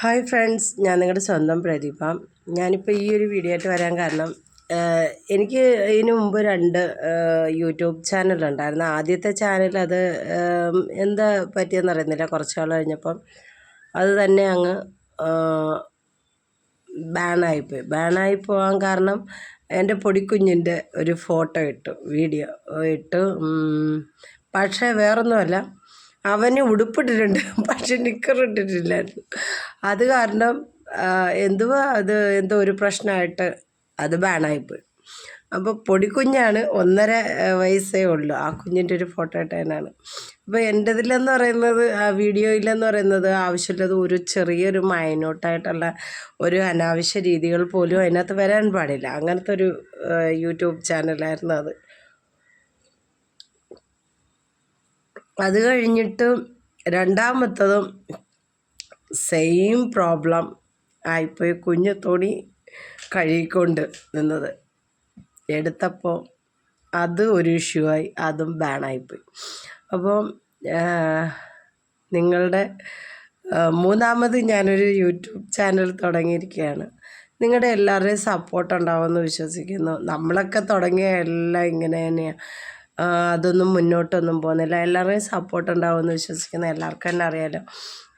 Hi friends ഞാൻ നിങ്ങളുടെ സ്വന്തം പ്രദീപ. ഞാനിപ്പോൾ ഈ ഒരു വീഡിയോ ആയിട്ട് വരാൻ കാരണം എനിക്ക് ഇതിനു മുമ്പ് രണ്ട് യൂട്യൂബ് ചാനലുണ്ടായിരുന്നു ആദ്യത്തെ ചാനൽ അത് എന്താ പറ്റിയെന്ന് അറിയുന്നില്ല. കുറച്ച് നാൾ കഴിഞ്ഞപ്പം അത് തന്നെ അങ്ങ് ബാനായിപ്പോയി ബാനായി പോകാൻ കാരണം എന്റെ പൊടിക്കുഞ്ഞിന്റെ ഒരു ഫോട്ടോ ഇട്ടു വീഡിയോ ഇട്ടു. പക്ഷേ വേറൊന്നുമല്ല അവന് ഉടുപ്പിട്ടിട്ടുണ്ട് പക്ഷെ നിക്കർ ഇട്ടിട്ടില്ലായിരുന്നു അത് കാരണം എന്തുവാ അത് എന്തോ ഒരു പ്രശ്നമായിട്ട് അത് ബാനായിപ്പോയി. അപ്പോൾ പൊടിക്കുഞ്ഞാണ് ഒന്നര വയസ്സേ ഉള്ളൂ. ആ കുഞ്ഞിന്റെ ഒരു ഫോട്ടോ ഇട്ടതിനാണ് അപ്പോൾ എന്റെതിലെന്ന് പറയുന്നത് ആ വീഡിയോ വീഡിയോയിലെന്ന് പറയുന്നത് ആവശ്യമുള്ളത് ഒരു ചെറിയൊരു മൈന്യൂട്ടായിട്ടുള്ള ഒരു അനാവശ്യ രീതികൾ പോലും അതിനകത്ത് വരാൻ പാടില്ല. അങ്ങനത്തെ ഒരു യൂട്യൂബ് ചാനലായിരുന്നു അത്. അത് കഴിഞ്ഞിട്ട് രണ്ടാമത്തതും സെയിം പ്രോബ്ലം ആയിപ്പോയി കുഞ്ഞു തുണി കഴുകിക്കൊണ്ട് നിന്നത്. എടുത്തപ്പോൾ അത് ഒരു ഇഷ്യൂ ആയി അതും ബാനായിപ്പോയി അപ്പോൾ നിങ്ങളുടെ മൂന്നാമത് ഞാനൊരു യൂട്യൂബ് ചാനൽ തുടങ്ങിയിരിക്കുകയാണ് നിങ്ങളുടെ എല്ലാവരുടെയും സപ്പോർട്ട് ഉണ്ടാവുമെന്ന് വിശ്വസിക്കുന്നു. നമ്മളൊക്കെ തുടങ്ങിയ എല്ലാം ഇങ്ങനെ തന്നെയാണ് അതൊന്നും മുന്നോട്ടൊന്നും പോകുന്നില്ല. എല്ലാവരുടെയും സപ്പോർട്ട് ഉണ്ടാവുമെന്ന് വിശ്വസിക്കുന്ന എല്ലാവർക്കും തന്നെ അറിയാലോ.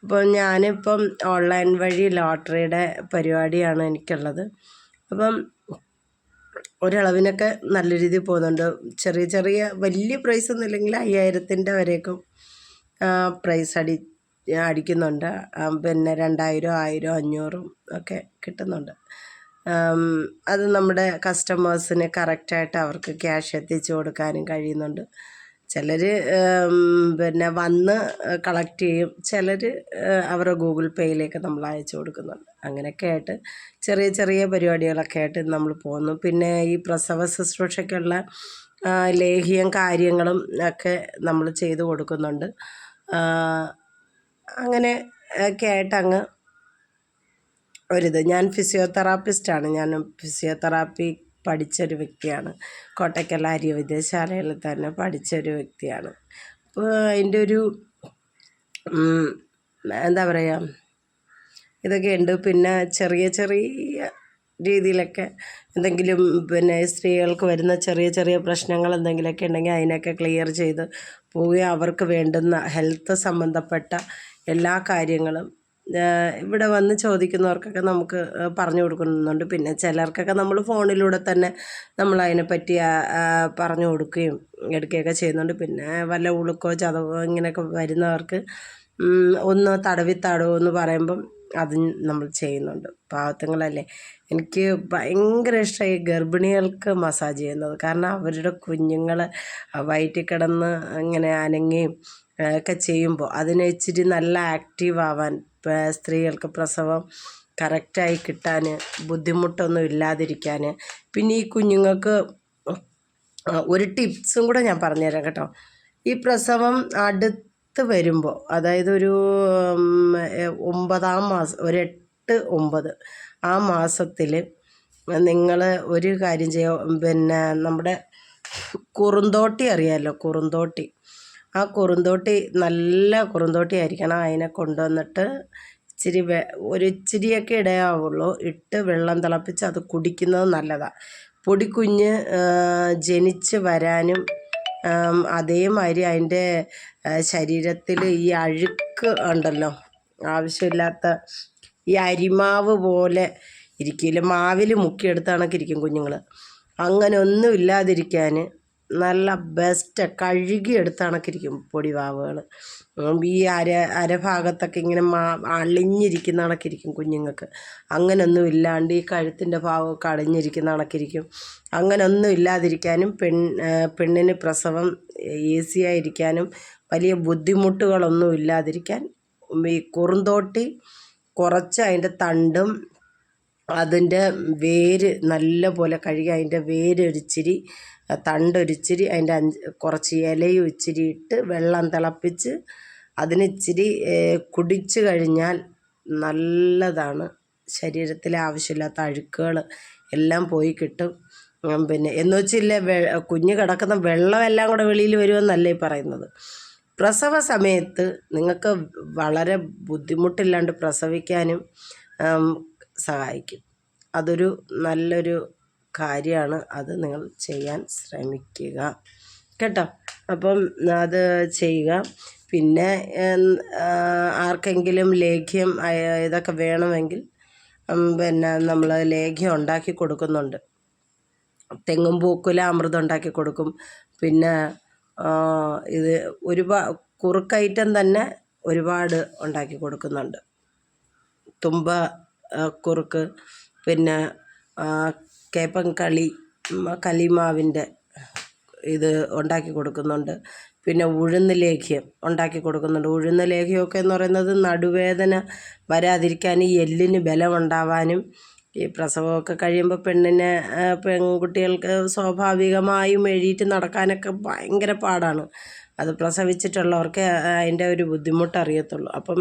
അപ്പോൾ ഞാനിപ്പം ഓൺലൈൻ വഴി ലോട്ടറിയുടെ പരിപാടിയാണ് എനിക്കുള്ളത്. അപ്പം ഒരളവിനൊക്കെ നല്ല രീതിയിൽ പോകുന്നുണ്ട്. ചെറിയ ചെറിയ വലിയ പ്രൈസ് ഒന്നും ഇല്ലെങ്കിൽ അയ്യായിരത്തിന്റെ വരേക്കും പ്രൈസ് അടി അടിക്കുന്നുണ്ട്. പിന്നെ രണ്ടായിരം ആയിരം അഞ്ഞൂറും ഒക്കെ കിട്ടുന്നുണ്ട്. അത് നമ്മുടെ കസ്റ്റമേഴ്സിന് കറക്റ്റായിട്ട് അവർക്ക് ക്യാഷ് എത്തിച്ചു കൊടുക്കാനും കഴിയുന്നുണ്ട്. ചിലർ പിന്നെ വന്ന് കളക്ട് ചെയ്യും. ചിലർ അവരുടെ ഗൂഗിൾ പേയിലേക്ക് നമ്മൾ അയച്ചു കൊടുക്കുന്നുണ്ട്. അങ്ങനെയൊക്കെ ആയിട്ട് ചെറിയ ചെറിയ പരിപാടികളൊക്കെ ആയിട്ട് നമ്മൾ പോകുന്നു. പിന്നെ ഈ പ്രസവ ശുശ്രൂഷയ്ക്കുള്ള ലേഹ്യം കാര്യങ്ങളും ഒക്കെ നമ്മൾ ചെയ്തു കൊടുക്കുന്നുണ്ട്. അങ്ങനെ ഒക്കെ ആയിട്ട് അങ്ങ് ഒരിത്. ഞാൻ ഫിസിയോതെറാപ്പിസ്റ്റാണ്. ഞാൻ ഫിസിയോതെറാപ്പി പഠിച്ചൊരു വ്യക്തിയാണ്. കോട്ടയ്ക്കൽ ആര്യ വിദ്യാശാലയിൽ തന്നെ പഠിച്ചൊരു വ്യക്തിയാണ്. അപ്പോൾ അതിന്റെ ഒരു എന്താ പറയുക ഇതൊക്കെ ഉണ്ട്. പിന്നെ ചെറിയ ചെറിയ രീതിയിലൊക്കെ എന്തെങ്കിലും പിന്നെ സ്ത്രീകൾക്ക് വരുന്ന ചെറിയ ചെറിയ പ്രശ്നങ്ങൾ എന്തെങ്കിലുമൊക്കെ ഉണ്ടെങ്കിൽ അതിനൊക്കെ ക്ലിയർ ചെയ്ത് പോവുകയും അവർക്ക് വേണ്ടുന്ന ഹെൽത്ത് സംബന്ധപ്പെട്ട എല്ലാ കാര്യങ്ങളും ഇവിടെ വന്ന് ചോദിക്കുന്നവർക്കൊക്കെ നമുക്ക് പറഞ്ഞു കൊടുക്കുന്നുണ്ട്. പിന്നെ ചിലർക്കൊക്കെ നമ്മൾ ഫോണിലൂടെ തന്നെ നമ്മൾ അതിനെപ്പറ്റി പറഞ്ഞു കൊടുക്കുകയും എടുക്കുകയൊക്കെ ചെയ്യുന്നുണ്ട്. പിന്നെ വല്ല ഉളുക്കോ ചതവോ ഇങ്ങനെയൊക്കെ വരുന്നവർക്ക് ഒന്ന് തടവി തടവോ എന്ന് പറയുമ്പം അതും നമ്മൾ ചെയ്യുന്നുണ്ട്. പാവത്തങ്ങളല്ലേ. എനിക്ക് ഭയങ്കര ഇഷ്ടമായി ഗർഭിണികൾക്ക് മസാജ് ചെയ്യുന്നത്. കാരണം അവരുടെ കുഞ്ഞുങ്ങൾ വയറ്റിൽ കിടന്ന് ഇങ്ങനെ അനങ്ങുകയും ഒക്കെ ചെയ്യുമ്പോൾ അതിനെ ഇച്ചിരി നല്ല ആക്റ്റീവ് ആവാൻ സ്ത്രീകൾക്ക് പ്രസവം കറക്റ്റായി കിട്ടാൻ ബുദ്ധിമുട്ടൊന്നും ഇല്ലാതിരിക്കാൻ പിന്നെ ഈ കുഞ്ഞുങ്ങൾക്ക് ഒരു ടിപ്സും കൂടെ ഞാൻ പറഞ്ഞുതരാം കേട്ടോ. ഈ പ്രസവം അടുത്ത് വരുമ്പോൾ അതായത് ഒരു ഒമ്പതാം മാസം ഒരു എട്ട് ഒമ്പത് ആ മാസത്തിൽ നിങ്ങൾ ഒരു കാര്യം ചെയ്യുക പിന്നെ നമ്മുടെ കുറുന്തോട്ടി അറിയാമല്ലോ കുറുന്തോട്ടി. ആ കുറുന്തോട്ടി നല്ല കുറുന്തോട്ടി ആയിരിക്കണം അതിനെ കൊണ്ടുവന്നിട്ട്. ഇച്ചിരി വെ ഒരു ഇച്ചിരിയൊക്കെ ഇടയാവുള്ളൂ. ഇട്ട് വെള്ളം തിളപ്പിച്ച് അത് കുടിക്കുന്നത് നല്ലതാണ് പൊടിക്കുഞ്ഞ് ജനിച്ച് വരാനും അതേമാതിരി അതിന്റെ ശരീരത്തിൽ ഈ അഴുക്ക് ഉണ്ടല്ലോ. ആവശ്യമില്ലാത്ത ഈ അരിമാവ് പോലെ ഇരിക്കില്ല മാവിൽ മുക്കിയെടുത്ത കണക്കിരിക്കും കുഞ്ഞുങ്ങൾ അങ്ങനെ ഒന്നും ഇല്ലാതിരിക്കാൻ നല്ല ബെസ്റ്റ് കഴുകിയെടുത്ത കണക്കിരിക്കും പൊടിവാവുകൾ ഈ അര അരഭാഗത്തൊക്കെ ഇങ്ങനെ മാ അളിഞ്ഞിരിക്കുന്ന കണക്കിരിക്കും കുഞ്ഞുങ്ങൾക്ക്. അങ്ങനൊന്നും ഇല്ലാണ്ട് ഈ കഴുത്തിന്റെ ഭാഗമൊക്കെ അളിഞ്ഞിരിക്കുന്ന കണക്കിരിക്കും അങ്ങനൊന്നും ഇല്ലാതിരിക്കാനും പെൺ പെണ്ണിന് പ്രസവം ഈസി ആയിരിക്കാനും വലിയ ബുദ്ധിമുട്ടുകളൊന്നും ഇല്ലാതിരിക്കാൻ ഈ കുറുന്തോട്ടി കുറച്ച് അതിന്റെ തണ്ടും അതിന്റെ വേര് നല്ല പോലെ കഴുകി അതിന്റെ വേര് ഒരിച്ചിരി തണ്ടൊരിച്ചിരി അതിന്റെ അഞ്ച് കുറച്ച് ഇലയും ഇച്ചിരി ഇട്ട് വെള്ളം തിളപ്പിച്ച് അതിന് ഇച്ചിരി കുടിച്ച് കഴിഞ്ഞാൽ നല്ലതാണ്. ശരീരത്തിലെ ആവശ്യമില്ലാത്ത അഴുക്കുകൾ എല്ലാം പോയി കിട്ടും. പിന്നെ എന്ന് വെച്ചില്ല വെ കുഞ്ഞ് കിടക്കുന്ന വെള്ളമെല്ലാം കൂടെ വെളിയിൽ വരുമെന്നല്ലേ പറയുന്നത്. പ്രസവ സമയത്ത് നിങ്ങൾക്ക് വളരെ ബുദ്ധിമുട്ടില്ലാണ്ട് പ്രസവിക്കാനും സഹായിക്കും. അതൊരു നല്ലൊരു കാര്യമാണ് അത് നിങ്ങൾ ചെയ്യാൻ ശ്രമിക്കുക. കേട്ടോ? അപ്പം അത് ചെയ്യുക. പിന്നെ ആർക്കെങ്കിലും ലേഖ്യം ഇതൊക്കെ വേണമെങ്കിൽ പിന്നെ നമ്മൾ ലേഖ്യം ഉണ്ടാക്കി കൊടുക്കുന്നുണ്ട്. തെങ്ങും പൂക്കുല അമൃതം ഉണ്ടാക്കി കൊടുക്കും. പിന്നെ ഇത് ഒരുപാ കുറുക്കൈറ്റം തന്നെ ഒരുപാട് ഉണ്ടാക്കി കൊടുക്കുന്നുണ്ട്. തുമ്പ കുറുക്ക് പിന്നെ കേപ്പൻ കളി കലിമാവിന്റെ ഇത് ഉണ്ടാക്കി കൊടുക്കുന്നുണ്ട്. പിന്നെ ഉഴുന്ന് ലേഹ്യം ഉണ്ടാക്കി കൊടുക്കുന്നുണ്ട്. ഉഴുന്ന് ലേഹ്യമൊക്കെ എന്ന് പറയുന്നത് നടുവേദന വരാതിരിക്കാൻ ഈ എല്ലിന് ബലമുണ്ടാവാനും ഈ പ്രസവമൊക്കെ കഴിയുമ്പോൾ പെണ്ണിനെ പെൺകുട്ടികൾക്ക് സ്വാഭാവികമായും എഴുന്നേറ്റ് നടക്കാനൊക്കെ ഭയങ്കര പാടാണ്. അത് പ്രസവിച്ചിട്ടുള്ളവർക്ക് അതിന്റെ ഒരു ബുദ്ധിമുട്ട് അറിയത്തുള്ളൂ അപ്പം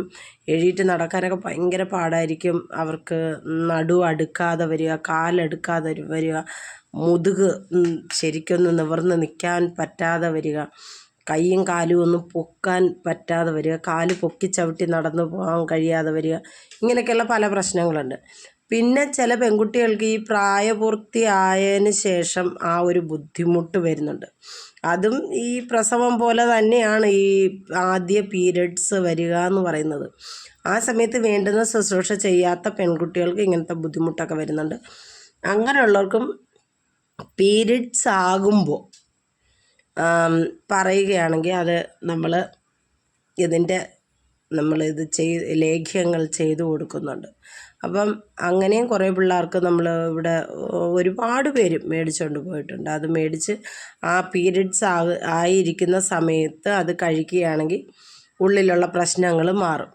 എഴുന്നേറ്റ് നടക്കാനൊക്കെ ഭയങ്കര പാടായിരിക്കും. അവർക്ക് നടു അടുക്കാതെ വരിക കാലെടുക്കാതെ വരിക മുതുക് ശരിക്കൊന്ന് നിവർന്ന് നിൽക്കാൻ പറ്റാതെ വരിക കൈയും കാലും ഒന്നും പൊക്കാൻ പറ്റാതെ വരിക കാൽ പൊക്കി ചവിട്ടി നടന്നു പോകാൻ കഴിയാതെ വരിക ഇങ്ങനെയൊക്കെയുള്ള പല പ്രശ്നങ്ങളുണ്ട്. പിന്നെ ചില പെൺകുട്ടികൾക്ക് ഈ പ്രായപൂർത്തി ആയതിന് ശേഷം ആ ഒരു ബുദ്ധിമുട്ട് വരുന്നുണ്ട്. അതും ഈ പ്രസവം പോലെ തന്നെയാണ് ഈ ആദ്യ പീരിയഡ്സ് വരിക എന്ന് പറയുന്നത്. ആ സമയത്ത് വേണ്ടുന്ന ശുശ്രൂഷ ചെയ്യാത്ത പെൺകുട്ടികൾക്ക് ഇങ്ങനത്തെ ബുദ്ധിമുട്ടൊക്കെ വരുന്നുണ്ട്. അങ്ങനെയുള്ളവർക്കും പീരിയഡ്സ് ആകുമ്പോൾ പറയുകയാണെങ്കിൽ അത് നമ്മൾ ഇതിന്റെ നമ്മളിത് ചെയ് ലേഖ്യങ്ങൾ ചെയ്തു കൊടുക്കുന്നുണ്ട്. അപ്പം അങ്ങനെയും കുറേ പിള്ളേർക്ക് നമ്മൾ ഇവിടെ ഒരുപാട് പേര് മേടിച്ചുകൊണ്ട് പോയിട്ടുണ്ട്. അത് മേടിച്ച് ആ പീരിയഡ്സ് ആയിരിക്കുന്ന സമയത്ത് അത് കഴിക്കുകയാണെങ്കിൽ ഉള്ളിലുള്ള പ്രശ്നങ്ങൾ മാറും.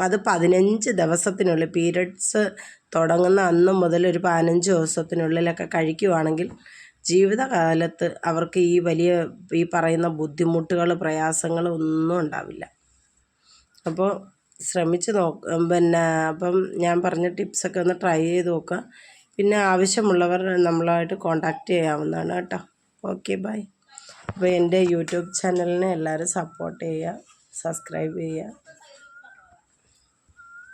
അത് പതിനഞ്ച് ദിവസത്തിനുള്ളിൽ പീരിയഡ്സ് തുടങ്ങുന്ന അന്ന് മുതൽ ഒരു പതിനഞ്ച് ദിവസത്തിനുള്ളിലൊക്കെ കഴിക്കുവാണെങ്കിൽ ജീവിതകാലത്ത് അവർക്ക് ഈ വലിയ ഈ പറയുന്ന ബുദ്ധിമുട്ടുകൾ പ്രയാസങ്ങൾ ഒന്നും ഉണ്ടാവില്ല. അപ്പോൾ ശ്രമിച്ച് നോ പിന്നെ അപ്പം ഞാൻ പറഞ്ഞ ടിപ്സൊക്കെ ഒന്ന് ട്രൈ ചെയ്ത് നോക്കുക. പിന്നെ ആവശ്യമുള്ളവർ നമ്മളായിട്ട് കോണ്ടാക്റ്റ് ചെയ്യാവുന്നതാണ് കേട്ടോ. Okay bye. അപ്പോൾ എന്റെ യൂട്യൂബ് ചാനലിനെ എല്ലാവരും സപ്പോർട്ട് ചെയ്യുക സബ്സ്ക്രൈബ് ചെയ്യുക.